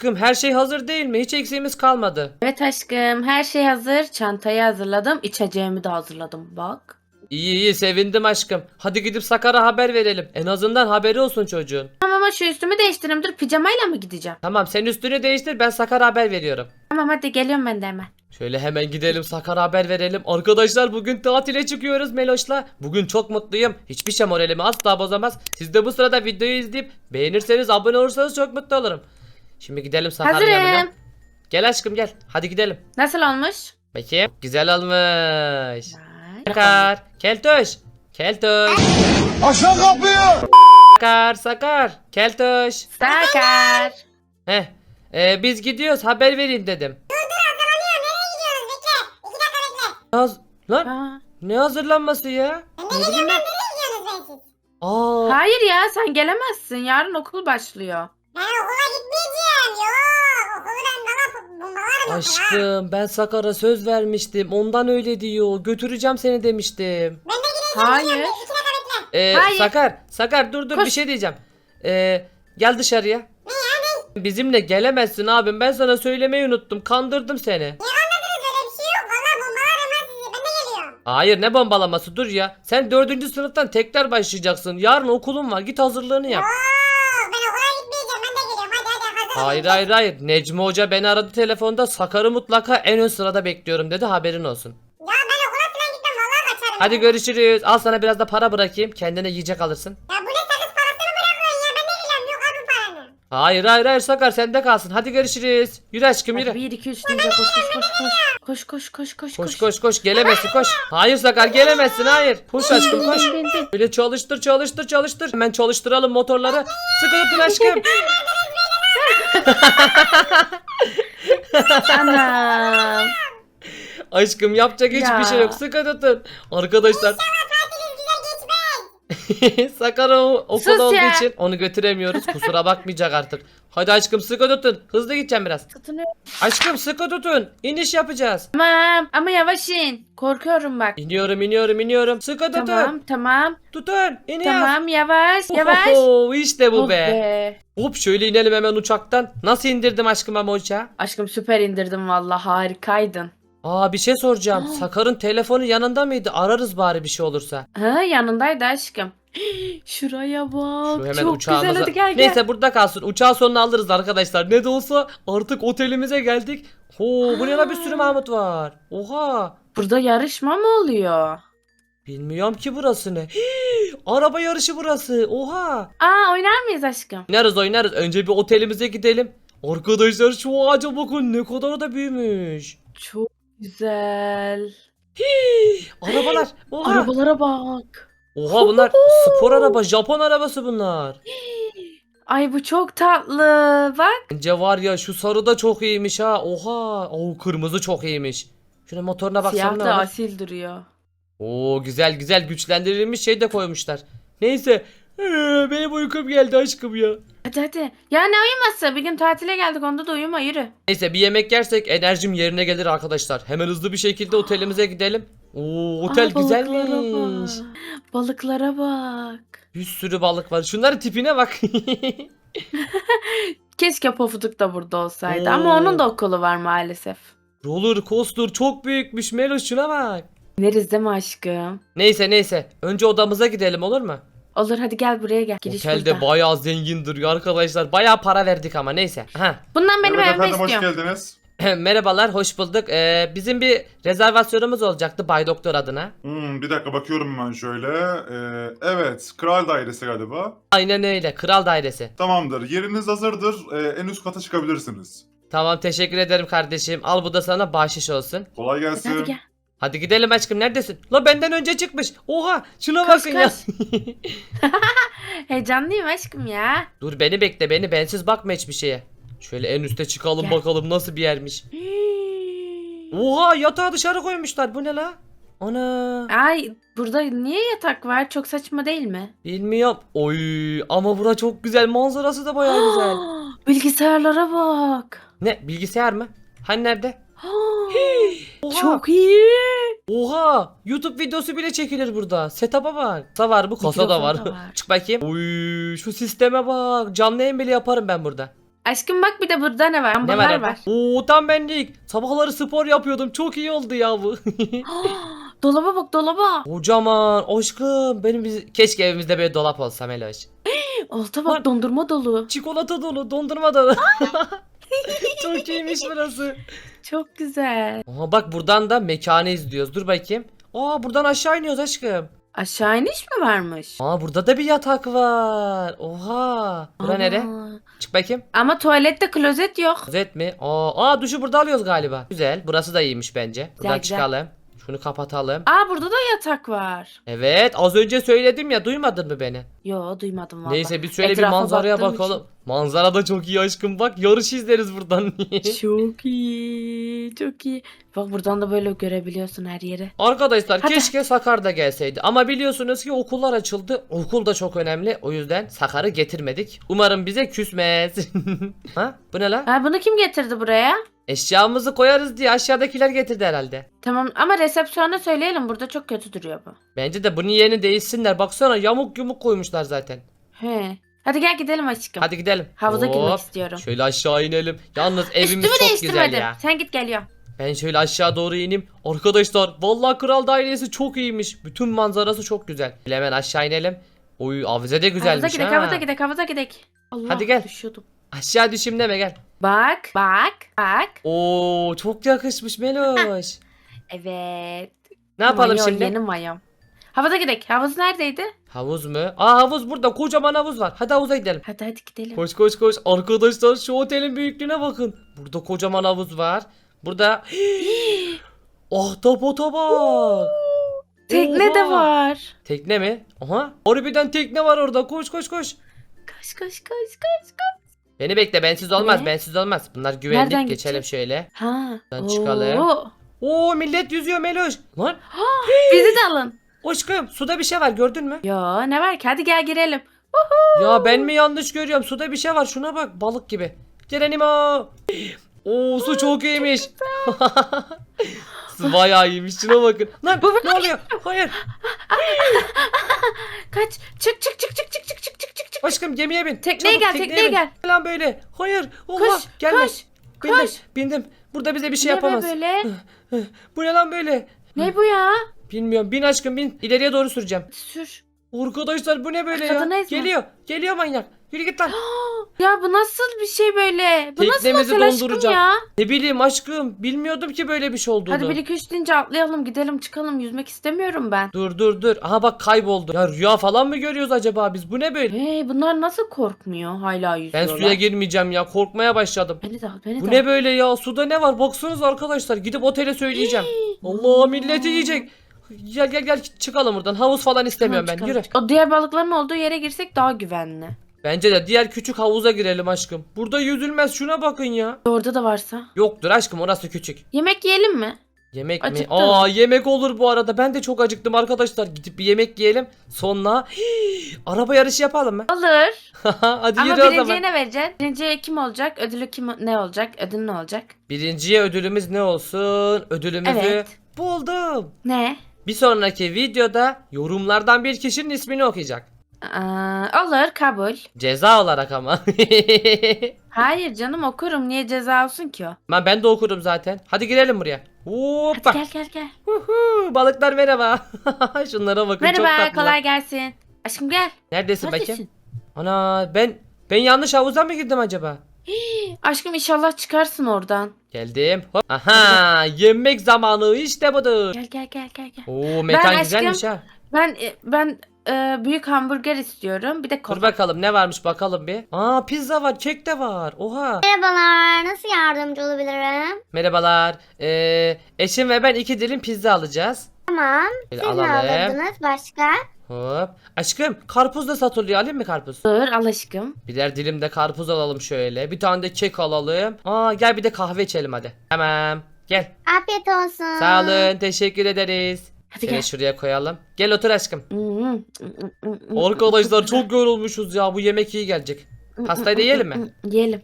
Aşkım her şey hazır değil mi? Hiç eksiğimiz kalmadı. Evet aşkım her şey hazır. Çantayı hazırladım. içeceğimi de hazırladım bak. İyi iyi sevindim aşkım. Hadi gidip Sakar'a haber verelim. En azından haberi olsun çocuğun. Tamam ama şu üstümü değiştireyim. Dur pijamayla mı gideceğim? Tamam sen üstünü değiştir ben Sakar'a haber veriyorum. Tamam hadi geliyorum ben de hemen. Şöyle hemen gidelim Sakar'a haber verelim. Arkadaşlar bugün tatile çıkıyoruz Meloş'la. Bugün çok mutluyum. Hiçbir şey moralimi asla bozamaz. Siz de bu sırada videoyu izleyip beğenirseniz abone olursanız çok mutlu olurum. Şimdi gidelim yanına. Hazırım. Gel aşkım gel. Hadi gidelim. Nasıl olmuş? Bakayım. Güzel olmuş. Sakar. Keltoş. Keltoş. Aşağı kapıyı! Sakar. Sakar. Keltoş. Sakar. Heh. Ee, biz gidiyoruz haber vereyim dedim. Naz lan Aa, ne hazırlanması ya? ne bileyim ben. Aa Hayır ya sen gelemezsin. Yarın okul başlıyor. Ben okula gitmeyeceğim. Aşkım ben Sakar'a söz vermiştim. Ondan öyle diyor. Götüreceğim seni demiştim. Ben de gideceğim. Hayır. gideceğim. İki dakika bekle. Ee, Hayır. Sakar, Sakar dur dur Koş. bir şey diyeceğim. Ee, gel dışarıya. Bizimle gelemezsin abim. Ben sana söylemeyi unuttum. Kandırdım seni. Anladınız öyle bir şey yok. Valla bombalarım ha sizi. Ben de geliyorum. Hayır ne bombalaması dur ya. Sen dördüncü sınıftan tekrar başlayacaksın. Yarın okulun var. Git hazırlığını yap. Yok ben okula gitmeyeceğim. Ben de geliyorum. Hadi hadi hazır. Hayır hayır hayır. Necmi Hoca beni aradı telefonda. Sakar'ı mutlaka en ön sırada bekliyorum dedi. Haberin olsun. Ya ben okula falan gitmem. Valla kaçarım. Hadi ben. görüşürüz. Al sana biraz da para bırakayım. Kendine yiyecek alırsın. Ya bu ne sakız parası mı bırakıyorsun ya? Ben ne bileyim. Yok al bu paranı. Hayır hayır hayır Sakar sende kalsın. Hadi görüşürüz. Yürü aşkım Hadi yürü. 1 2 3 deyince koş koş koş koş. Koş koş koş koş Koş koş koş gelemezsin koş. Hayır Sakar gelemezsin hayır. Koş aşkım koş. Böyle çalıştır çalıştır çalıştır. Hemen çalıştıralım motorları. Sıkı tutun aşkım. Anam. Aşkım yapacak hiçbir Ya. şey yok. Sıkı tutun. Arkadaşlar. Sakar o Sus olduğu ya. için onu götüremiyoruz. Kusura bakmayacak artık. Hadi aşkım sıkı tutun. Hızlı gideceğim biraz. Tutunuyorum. Aşkım sıkı tutun. İniş yapacağız. Tamam ama yavaş in. Korkuyorum bak. İniyorum iniyorum iniyorum. Sıkı tutun. Tamam tamam. Tutun. İniyoruz. Tamam yavaş yavaş. Oho, işte bu Oh be. Hop şöyle inelim hemen uçaktan. Nasıl indirdim aşkım ama uçağı? Aşkım süper indirdim valla harikaydın. Aa bir şey soracağım. Aa. Sakar'ın telefonu yanında mıydı? Ararız bari bir şey olursa. Ha yanındaydı aşkım. Şuraya bak. Şu hemen Çok uçağımıza. güzel hadi gel gel. Neyse burada kalsın. Uçağın sonunu alırız arkadaşlar. Ne de olsa artık otelimize geldik. Ho bu ne la bir sürü Mahmut var. Oha. Burada yarışma mı oluyor? Bilmiyorum ki burası ne. Hii, araba yarışı burası. Oha. Aa oynar mıyız aşkım? Oynarız oynarız. Önce bir otelimize gidelim. Arkadaşlar şu ağaca bakın ne kadar da büyümüş. Çok güzel. Hii, arabalar. Oha. Arabalara bak. Oha bunlar spor araba. Japon arabası bunlar. Ay bu çok tatlı. Bak. Bence var ya şu sarı da çok iyiymiş ha. Oha. Oo kırmızı çok iyiymiş. Şuna motoruna baksana Siyah da asil duruyor. Oo güzel güzel güçlendirilmiş şey de koymuşlar. Neyse. Ee, benim uykum geldi aşkım ya. Hadi hadi. Ya ne uyuması? Bir gün tatile geldik onda da uyuma yürü. Neyse bir yemek yersek enerjim yerine gelir arkadaşlar. Hemen hızlı bir şekilde otelimize gidelim. Oo otel Aa, balıklara güzelmiş. bak. Balıklara bak. Bir sürü balık var. Şunların tipine bak. Keşke Pofuduk da burada olsaydı Oo. ama onun da okulu var maalesef. Roller coaster çok büyükmüş Melo şuna bak. Neriz değil mi aşkım? Neyse neyse. Önce odamıza gidelim olur mu? Olur hadi gel buraya gel. Giriş Otelde burada. bayağı zengin duruyor arkadaşlar. Bayağı para verdik ama neyse. Ha. Bundan benim evet evime efendim hoş istiyorum. geldiniz. Merhabalar, hoş bulduk. Ee, bizim bir rezervasyonumuz olacaktı Bay Doktor adına. Hmm, bir dakika bakıyorum ben şöyle. Ee, evet, kral dairesi galiba. Aynen öyle, kral dairesi. Tamamdır, yeriniz hazırdır. Ee, en üst kata çıkabilirsiniz. Tamam, teşekkür ederim kardeşim. Al bu da sana bahşiş olsun. Kolay Hadi, gelsin. hadi gel. Hadi gidelim aşkım, neredesin? La benden önce çıkmış. Oha, şuna Kaç, bakın ya. Heyecanlıyım aşkım ya. Dur beni bekle, beni bensiz bakma hiçbir şeye. Şöyle en üste çıkalım Gel. bakalım nasıl bir yermiş. Oha, yatağı dışarı koymuşlar. Bu ne la? Ana. Ay burada niye yatak var? Çok saçma değil mi? Bilmiyorum. Oy, ama bura çok güzel. Manzarası da bayağı güzel. Bilgisayarlara bak. Ne, bilgisayar mı? Hani nerede? Oha. Çok iyi. Oha! YouTube videosu bile çekilir burada. Setup'a bak. Kasa var bu, kasa da Mikrofon var. da var. Çık bakayım. Uy, şu sisteme bak. Canlı yayın bile yaparım ben burada. Aşkım bak bir de burada ne var? Ne var var. Oo tam benlik. Sabahları spor yapıyordum. Çok iyi oldu ya bu. dolaba bak dolaba. Kocaman aşkım benim biz... keşke evimizde böyle dolap olsa Meloş. Lan. bak dondurma dolu. Çikolata dolu, dondurma dolu. Çok iyiymiş burası. Çok güzel. Aha bak buradan da mekanı izliyoruz. Dur bakayım. Aa buradan aşağı iniyoruz aşkım. Aşağı iniş mi varmış? Aa burada da bir yatak var. Oha. Bura nere? Çık bakayım. Ama tuvalette klozet yok. Rozet mi? Aa, aa duşu burada alıyoruz galiba. Güzel. Burası da iyiymiş bence. Buradan Güzel, güzel. çıkalım. Şunu kapatalım. Aa burada da yatak var. Evet az önce söyledim ya duymadın mı beni? Yo duymadım valla. Neyse biz şöyle bir Etrafa manzaraya baktığım bakalım. Manzara da çok iyi aşkım bak yarış izleriz buradan. Çok iyi. Çok iyi. Bak buradan da böyle görebiliyorsun her yeri. Arkadaşlar Hadi. keşke Sakar da gelseydi ama biliyorsunuz ki okullar açıldı. Okul da çok önemli o yüzden Sakar'ı getirmedik. Umarım bize küsmez. ha? Bu ne lan? Ha bunu kim getirdi buraya? Eşyamızı koyarız diye aşağıdakiler getirdi herhalde. Tamam ama resepsiyona söyleyelim burada çok kötü duruyor bu. Bence de bunun yerini değişsinler. Baksana yamuk yumuk koymuşlar zaten. He. Hadi gel gidelim aşkım. Hadi gidelim. Havuza girmek Hop. istiyorum. Şöyle aşağı inelim. Yalnız evimiz Üstümü çok güzel değiştirmedim. ya. Sen git geliyor. Ben şöyle aşağı doğru ineyim. Arkadaşlar vallahi kral dairesi çok iyiymiş. Bütün manzarası çok güzel. Hemen aşağı inelim. Oy avize de güzelmiş havuza gidek, ha. havuza gidek, havuza gidek. Allah Hadi gel. düşüyordum. Aşağı düşeyim deme gel. Bak, bak, bak. Oo çok yakışmış Meloş. Evet. ne yapalım Mayo, şimdi? Yeni mayom. Havuza gidek. Havuz neredeydi? Havuz mu? Aa havuz burada. Kocaman havuz var. Hadi havuza gidelim. Hadi hadi gidelim. Koş koş koş. Arkadaşlar şu otelin büyüklüğüne bakın. Burada kocaman havuz var. Burada Ahtapota bak. Tekne de Oha. var. Tekne mi? Aha. Harbiden tekne var orada. Koş koş koş. Koş koş koş koş. Beni bekle bensiz olmaz Ne? bensiz olmaz. Bunlar güvenlik Nereden geçelim gideceğiz? şöyle. Ha. Buradan çıkalım. Oo. Oo millet yüzüyor Meloş. Lan Bizi de alın. Aşkım suda bir şey var gördün mü? Yo ne var ki hadi gel girelim. Ya ben mi yanlış görüyorum? Suda bir şey var şuna bak balık gibi. Gerenimo. Oo su çok iyiymiş. su bayağı iyiymiş şuna bakın. Lan Bu- ne oluyor? Hayır. Kaç. Çık çık çık çık çık çık çık çık çık. çık. Aşkım gemiye bin. Tekneye Çabuk, gel, tekneye bin. gel. Lan böyle. Hayır. Allah Koş gelme. koş. Bindim. koş. Bindim. Burada bize bir şey Ne yapamaz. be böyle? Bu ne lan böyle? Ne bu ya? Bilmiyorum. Bin aşkım bin. İleriye doğru süreceğim. Sür. Arkadaşlar bu ne böyle ya? Kadını ezme. Geliyor. Geliyor manyak. Yürü git lan. Ya bu nasıl bir şey böyle? Bu nasıl Teknemizi otel aşkım donduracağım. ya? Ne bileyim aşkım. Bilmiyordum ki böyle bir şey olduğunu. Hadi bir iki üç deyince atlayalım gidelim çıkalım yüzmek istemiyorum ben. Dur dur dur. Aha bak kayboldu. Ya rüya falan mı görüyoruz acaba biz? Bu ne böyle? Hey bunlar nasıl korkmuyor hala Ben yüzüyorlar. suya girmeyeceğim ya. Korkmaya başladım. Beni de al beni Bu de ne al. böyle ya? Suda ne var? Baksanıza arkadaşlar. Gidip otele söyleyeceğim. Allah milleti yiyecek. Gel gel gel çıkalım buradan. Havuz falan istemiyorum Tamam, ben. çıkalım. Yürü. O diğer balıkların olduğu yere girsek daha güvenli. Bence de diğer küçük havuza girelim aşkım. Burada yüzülmez. Şuna bakın ya. Orada da varsa. Yoktur aşkım orası küçük. Yemek yiyelim mi? Yemek mi? Acıktım. Aa yemek olur bu arada. Ben de çok acıktım arkadaşlar. Gidip bir yemek yiyelim. Sonra Hii, araba yarışı yapalım mı? Olur. Hadi Ama yürü o birinciye zaman. ne vereceksin? Birinciye kim olacak? Ödülü kim ne olacak? Ödül ne olacak? Birinciye ödülümüz ne olsun? Ödülümüzü Evet. buldum. Ne? Bir sonraki videoda yorumlardan bir kişinin ismini okuyacak. Aa, olur kabul. Ceza olarak ama. Hayır canım okurum. Niye ceza olsun ki o? ben, ben de okurum zaten. Hadi girelim buraya. Hoppa. Hadi gel gel gel. Huhu, Balıklar merhaba. Şunlara bakın çok Merhaba tatlı. kolay gelsin. Aşkım gel. Neredesin bakayım? Neredesin? Ana ben ben yanlış havuza mı girdim acaba? Aşkım inşallah çıkarsın oradan. Geldim. Hop. Aha yemek zamanı işte budur. Gel gel gel gel gel. Oo mekan Ben güzelmiş ha. Ben e, ben e, büyük hamburger istiyorum. Bir de Dur kola. bakalım ne varmış bakalım bir. Aa pizza var, kek de var. Oha. Merhabalar. Nasıl yardımcı olabilirim? Merhabalar. Ee, eşim ve ben iki dilim pizza alacağız. Tamam. Böyle Siz ne alırdınız başka? Hop. Aşkım karpuz da satılıyor. Alayım mı karpuz? Dur al aşkım. Birer dilim de karpuz alalım şöyle. Bir tane de kek alalım. Aa gel bir de kahve içelim hadi. Tamam. Gel. Afiyet olsun. Sağ olun. Teşekkür ederiz. Hadi Şöyle gel. şuraya koyalım. Gel otur aşkım. Hmm. Arkadaşlar çok yorulmuşuz ya. Bu yemek iyi gelecek. Pastayı da yiyelim mi? Yiyelim.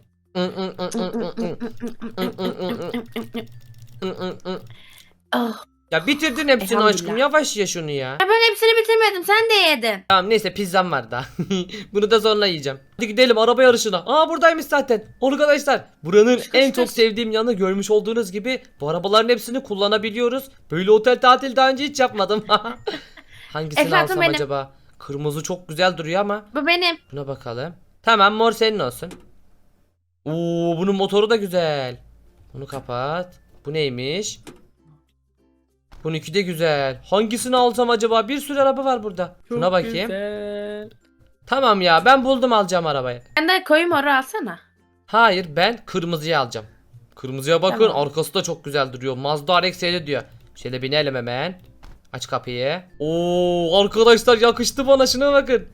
Ya bitirdin hepsini Elhamdülillah. aşkım. Yavaş ye şunu ya. Ya ben hepsini bitirmedim. sen de yedin. Tamam neyse pizzam var daha. Bunu da sonra yiyeceğim. Hadi gidelim araba yarışına. Aa buradaymış zaten. Arkadaşlar buranın koş, en çok koş. sevdiğim yanı görmüş olduğunuz gibi bu arabaların hepsini kullanabiliyoruz. Böyle otel tatil daha önce hiç yapmadım. Hangisini Efendim alsam benim. acaba? Kırmızı çok güzel duruyor ama. Bu benim. Buna bakalım. Tamam mor senin olsun. Oo bunun motoru da güzel. Bunu kapat. Bu neymiş? Bununki de güzel. Hangisini alsam acaba? Bir sürü araba var burada. Şuna bakayım. Tamam ya ben buldum alacağım arabayı. Sen de koyu moru alsana. Hayır ben kırmızıyı alacağım. Kırmızıya bakın Tamam. arkası da çok güzel duruyor. Mazda RX-50 diyor. Şöyle binelim hemen. Aç kapıyı. Oo arkadaşlar yakıştı bana şuna bakın.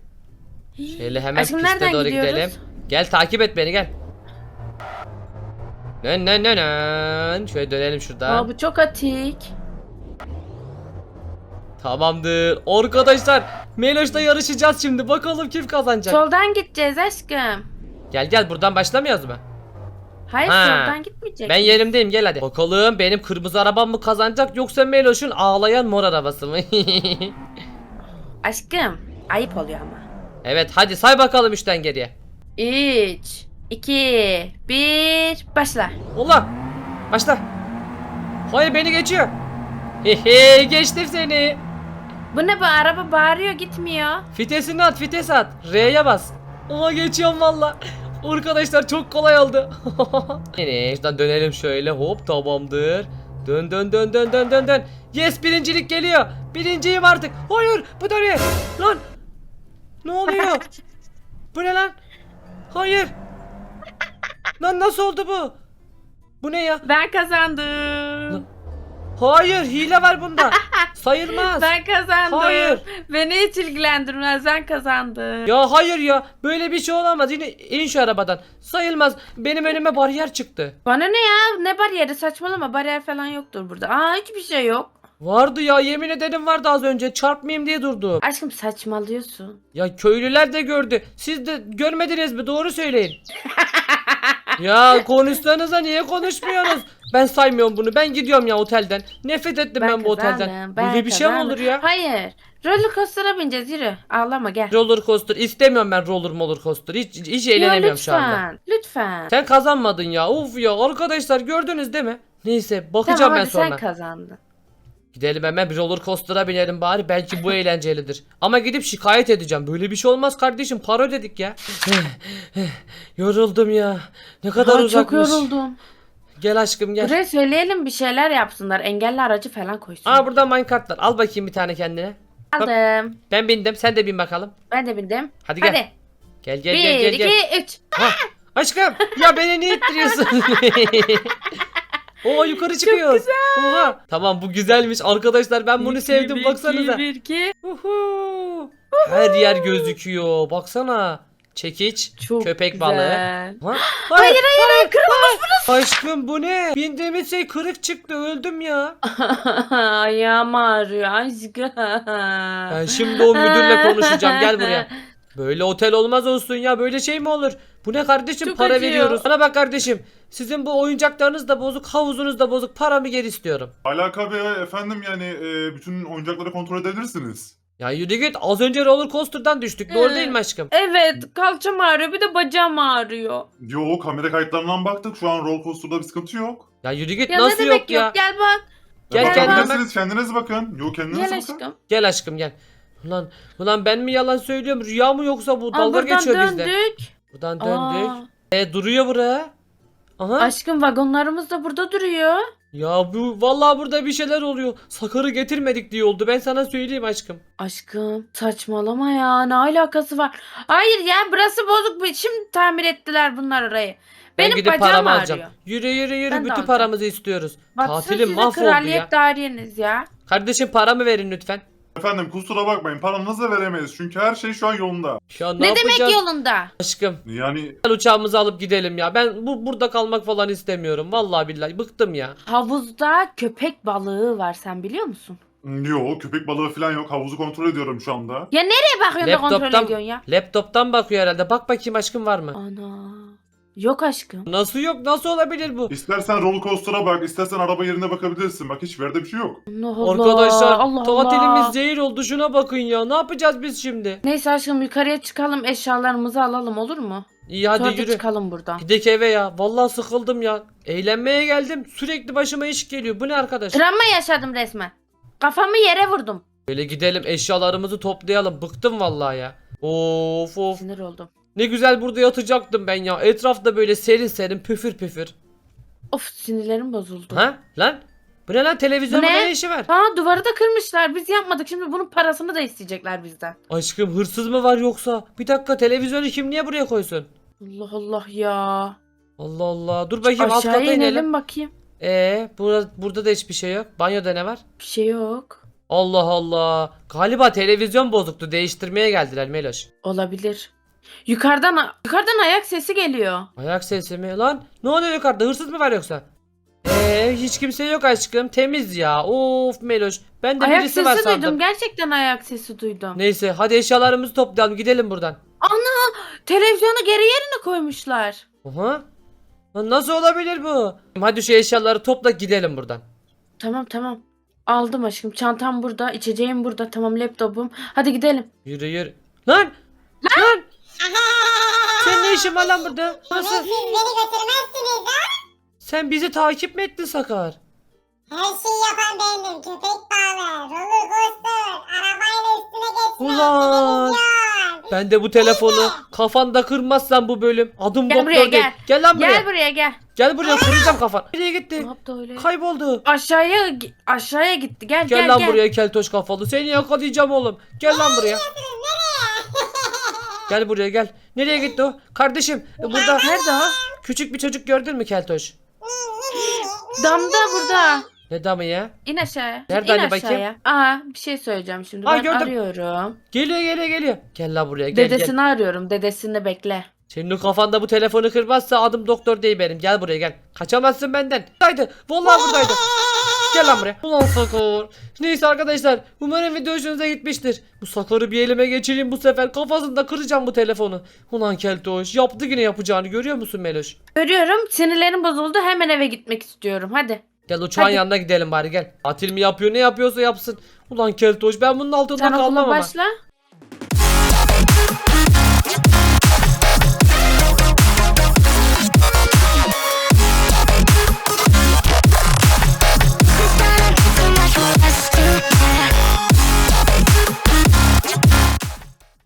Şöyle hemen Aşkım piste doğru gidiyoruz? gidelim. Gel takip et beni gel. Nön nön nön nön. Şöyle dönelim şuradan. Aa, bu çok atik. Tamamdır. Arkadaşlar Meloş'ta yarışacağız şimdi. Bakalım kim kazanacak. Soldan gideceğiz aşkım. Gel gel buradan başlamıyoruz mu? Hayır Ha. soldan gitmeyecek. Ben yerimdeyim gel hadi. Bakalım benim kırmızı arabam mı kazanacak yoksa Meloş'un ağlayan mor arabası mı? Aşkım ayıp oluyor ama. evet hadi say bakalım üçten geriye. 3, 2, 1 başla. Ulan başla. Hayır beni geçiyor. Hehe geçtim seni. Bu ne bu araba bağırıyor gitmiyor. Fitesini at fites at. R'ye bas. Ama geçiyorum valla. Arkadaşlar çok kolay oldu. Yine şuradan dönelim şöyle hop tamamdır. Dön dön dön dön dön dön dön. Yes birincilik geliyor. Birinciyim artık. Hayır bu da ne? Lan. Ne oluyor? bu ne lan? Hayır. Lan nasıl oldu bu? Bu ne ya? Ben kazandım. Hayır hile var bunda. Sayılmaz. Ben kazandım. Hayır. Beni hiç ilgilendirmez ben kazandım. Ya hayır ya böyle bir şey olamaz yine in şu arabadan sayılmaz benim önüme bariyer çıktı Bana ne ya ne bariyeri saçmalama bariyer falan yoktur burada. Aa hiçbir şey yok. Vardı ya yemin ederim vardı az önce çarpmayayım diye durdum Aşkım saçmalıyorsun. Ya köylüler de gördü siz de görmediniz mi doğru söyleyin Ya konuşsanıza niye konuşmuyorsunuz Ben saymıyorum bunu ben gidiyorum ya otelden Nefret ettim ben, bu otelden kazandım, ben Böyle bir şey mi kazandım. olur ya Hayır. Roller coaster'a bineceğiz yürü. Ağlama gel. Roller coaster istemiyorum ben roller roller coaster hiç, hiç eğlenemiyorum şu anda lütfen. Lütfen. Sen kazanmadın ya. Uf ya arkadaşlar gördünüz değil mi? Neyse bakacağım tamam ben sonra. sen kazandın. Gidelim hemen bir roller coaster'a binelim bari. Belki bu eğlencelidir. Ama gidip şikayet edeceğim. Böyle bir şey olmaz kardeşim. Para ödedik ya. Yoruldum ya. Ne kadar çok uzakmış. yoruldum. Gel aşkım gel. Buraya söyleyelim bir şeyler yapsınlar. Engelli aracı falan koysun. Aa burada minecartlar. Al bakayım bir tane kendine. Aldım. Ben bindim. Sen de bin bakalım. Ben de bindim. Hadi gel. Hadi. Gel gel Bir, gel gel. iki, gel. üç. Aşkım ya beni niye ittiriyorsun? Oo yukarı çıkıyoruz. Oha. Tamam bu güzelmiş arkadaşlar ben bunu sevdim baksanıza. iki, bir, iki. Uhu. Her yer gözüküyor. Baksana. Çekiç, Çok köpek güzel. balığı. Ha? Hayır, hayır, kırılmış burası. Aşkım bu ne? Bindiğimiz şey kırık çıktı. Öldüm ya. Ayağım ağrıyor aşkım. Ben şimdi o müdürle konuşacağım. Gel buraya. Böyle otel olmaz olsun ya. Böyle şey mi olur? Bu ne kardeşim? Çok para acıyor. veriyoruz. Bana bak kardeşim. Sizin bu oyuncaklarınız da bozuk, havuzunuz da bozuk. Paramı geri istiyorum. Alaka be efendim yani e, bütün oyuncakları kontrol edebilirsiniz. Ya yürü git. Az önce roller coaster'dan düştük. Doğru Ee, değil mi aşkım? Evet kalçam ağrıyor bir de bacağım ağrıyor. Yo kamera kayıtlarından baktık şu an roller coaster'da bir sıkıntı yok. Ya yürü git. Ya Nasıl ne demek yok ya? Gel bak. Gel Ya kendine bakabilirsiniz, kendiniz bakın. Yo kendiniz Gel bakın. aşkım. Gel aşkım gel. Ulan, ulan ben mi yalan söylüyorum? Rüya mı yoksa bu? Aa, Dalga buradan geçiyor bizde. döndük. Buradan döndük. Aa, E duruyor bura. Aha. aşkım vagonlarımız da burada duruyor. Ya bu vallahi burada bir şeyler oluyor. Sakarı getirmedik diye oldu. Ben sana söyleyeyim aşkım. Aşkım saçmalama ya ne alakası var? Hayır ya burası bozuk bir şimdi tamir ettiler bunlar orayı. Ben Benim gidip bacağım paramı ağrıyor. alacağım. Yürü yürü yürü. Ben de Bütün alacağım. paramızı istiyoruz. Baksana Tatilim sizin mahvoldu kraliyet ya. daireniz ya. Kardeşim paramı verin lütfen. Efendim kusura bakmayın paranızı veremeyiz çünkü her şey şu an yolunda. Şu an ne, Ne, demek yapacağız? yolunda? Aşkım Yani gel uçağımızı alıp gidelim ya. Ben bu burada kalmak falan istemiyorum. Vallahi billahi bıktım ya. Havuzda köpek balığı var sen biliyor musun? yo köpek balığı falan yok havuzu kontrol ediyorum şu anda. Nereye bakıyorsun da kontrol Laptoptan- ediyorsun ya? Laptoptan bakıyor herhalde. Bak bakayım aşkım var mı? Ana. Yok aşkım. Nasıl yok? Nasıl olabilir bu? İstersen roller coaster'a bak, istersen araba yerine bakabilirsin. Bak hiçbir yerde bir şey yok. Allah Allah. Arkadaşlar Allah tatilimiz Allah. zehir oldu şuna bakın ya. Ne yapacağız biz şimdi? Neyse aşkım yukarıya çıkalım eşyalarımızı alalım olur mu? İyi hadi Sonra da yürü. çıkalım buradan. Gidek eve ya. Vallahi sıkıldım ya. Eğlenmeye geldim. Sürekli başıma iş geliyor. Bu ne arkadaş? Travma yaşadım resmen. Kafamı yere vurdum. Böyle gidelim eşyalarımızı toplayalım. Bıktım vallahi ya. Of of. Sinir oldum. Ne güzel burada yatacaktım ben ya. Etrafta böyle serin serin püfür püfür. Of sinirlerim bozuldu. Ha? Lan? Bu ne lan? Televizyonun ne? ne işi var? Ha duvarı da kırmışlar. Biz yapmadık. Şimdi bunun parasını da isteyecekler bizden. Aşkım hırsız mı var yoksa? Bir dakika televizyonu kim niye buraya koysun? Allah Allah ya. Allah Allah. Dur bakayım alt kata Aşağıya inelim. inelim bakayım. Ee, burada, burada da hiçbir şey yok. Banyoda ne var? Bir şey yok. Allah Allah. Galiba televizyon bozuktu. Değiştirmeye geldiler Meloş. Olabilir. Yukarıdan yukarıdan ayak sesi geliyor. Ayak sesi mi lan? Ne oluyor yukarıda? Hırsız mı var yoksa? Ee, hiç kimse yok aşkım. Temiz ya. Of Meloş. Ben de ayak birisi sesi var duydum. sandım. Gerçekten ayak sesi duydum. Neyse hadi eşyalarımızı toplayalım gidelim buradan. Televizyonu geri yerine koymuşlar. Aha. Lan nasıl olabilir bu? Hadi şu eşyaları topla gidelim buradan. Tamam tamam. Aldım aşkım. Çantam burada. içeceğim burada. Tamam laptopum. Hadi gidelim. Yürü yürü. Lan! Lan! Sen ne işin var lan burada? Demek Nasıl? siz beni götürmezsiniz ha? Sen bizi takip mi ettin Sakar? Her şeyi yapan bendim. Köpek balığı, roller coaster, arabayla üstüne geçmek, Ulan! televizyon. Ben de bu telefonu kafanda kırmazsan bu bölüm. Adım Gel doktor buraya, değil. gel. Gel lan buraya. Gel Gel, buraya gel. buraya kıracağım kafan. Nereye gitti? Ne yaptı öyle? Kayboldu. Aşağıya gi- aşağıya gitti. Gel Gel, gel lan gel. buraya keltoş kafalı. Seni yakalayacağım oğlum. Gel lan buraya. Gel buraya gel. Nereye gitti o? Kardeşim burada Nerede o? küçük bir çocuk gördün mü keltoş? Damda burada. Ne damı ya? İn aşağıya. Nereden İn hani bakayım? aşağıya. Aa bir şey söyleyeceğim şimdi. Aa, ben gördüm. arıyorum. Geliyor geliyor geliyor. Gel lan buraya gel gel. Dedesini arıyorum. Dedesini bekle. Senin kafanda bu telefonu kırmazsa adım doktor değil benim. Gel buraya gel. Kaçamazsın benden. Buradaydı. Vallahi buradaydı. Gel lan buraya. Ulan Sakar. Neyse arkadaşlar. Umarım video hoşunuza gitmiştir. Bu Sakar'ı bir elime geçireyim bu sefer. Kafasında kıracağım bu telefonu. Ulan Keltoş. Yaptı yine yapacağını görüyor musun Meloş? Görüyorum. Sinirlerim bozuldu. Hemen eve gitmek istiyorum. Hadi. Gel uçağın Hadi. yanına gidelim bari gel. Tatil mi yapıyor ne yapıyorsa yapsın. Ulan Keltoş ben bunun altında Sen kalmam okula ama. başla.